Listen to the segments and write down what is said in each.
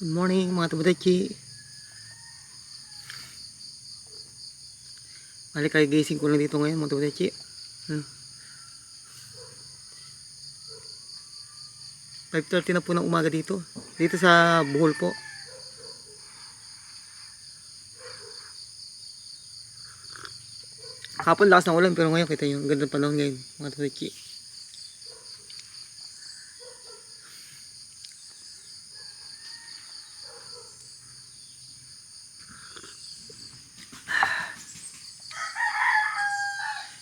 Good morning mga tabudachi. Balik kayo gising ko lang dito ngayon mga tabudachi. Hmm. 5.30 na po ng umaga dito. Dito sa Bohol po. Kapon lakas ng ulan pero ngayon kita nyo. Ang ganda panahon ngayon mga tabudachi.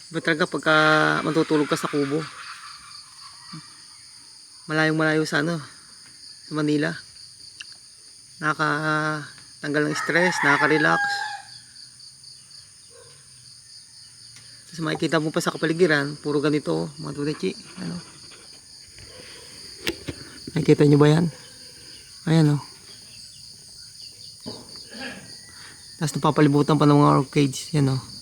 Iba talaga pagka matutulog ka sa kubo. Malayong malayo sa ano, sa Manila. Nakaka tanggal ng stress, nakaka-relax. Tapos makikita mo pa sa kapaligiran, puro ganito, mga tulichi. Ano? Nakikita nyo ba yan? Ayan o. Tapos napapalibutan pa ng mga orchids. Yan o.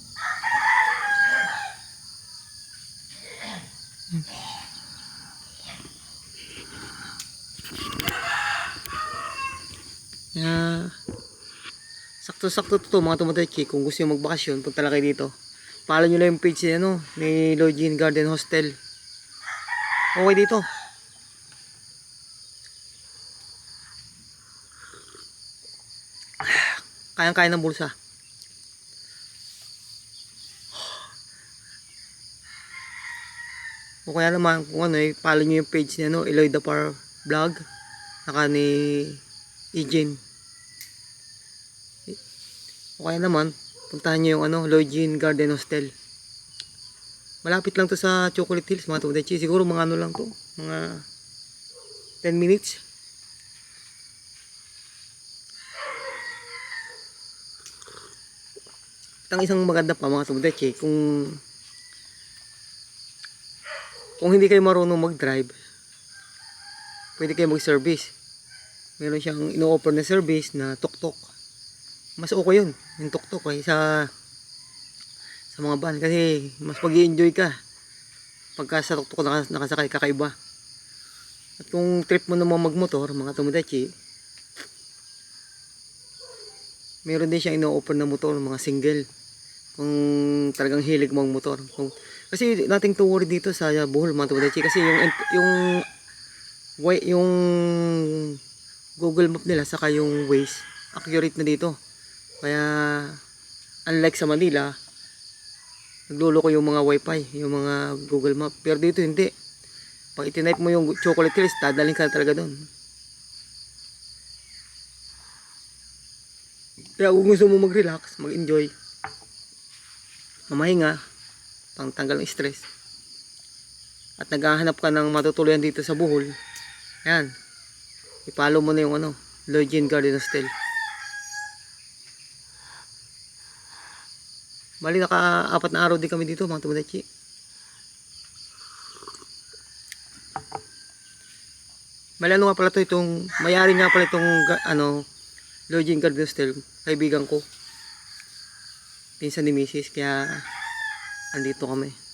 Yeah. Sakto-sakto to mga tumatachi. Kung gusto nyo magbakasyon, punta lang kayo dito. Follow nyo lang yung page ni, ano, ni Login Garden Hostel. Okay dito. Kayang-kaya ng bulsa. O kaya naman, kung ano, eh, follow nyo yung page ni, ano, Eloy the Par Vlog. Naka ni Eugene. O naman, puntahan nyo yung ano, Login Garden Hostel. Malapit lang to sa Chocolate Hills, mga tudachi. Siguro mga ano lang to, mga 10 minutes. Ang isang maganda pa mga tudachi, kung kung hindi kayo marunong mag-drive, pwede kayo mag-service. Meron siyang ino-offer na service na tuk-tuk mas okay yun yung tuktok eh sa sa mga van kasi mas pag enjoy ka pagka sa tuktok nakas, nakasakay kakaiba. At kung trip mo naman magmotor mga tumudachi meron din siyang ino-offer na motor mga single. Kung talagang hilig mo ang motor. Kung, kasi nating to worry dito sa Bohol mga tumudachi kasi yung yung way yung Google Map nila saka yung Waze accurate na dito kaya, unlike sa Manila, nagluloko yung mga wifi, yung mga Google Map. Pero dito hindi. Pag itinype mo yung chocolate hills, dadalhin ka talaga doon. Kaya kung gusto mo mag-relax, mag-enjoy, mamahinga, pang tanggal ng stress, at naghahanap ka ng matutuluyan dito sa Bohol, yan, ipalo mo na yung ano, Login Garden Hostel. Bali naka-apat na araw din kami dito mga tumudachi. Bali ano nga pala to itong, mayari nga pala itong ano, Lodging Garden Hostel, kaibigan ko. Pinsan ni Mrs. Kaya andito kami.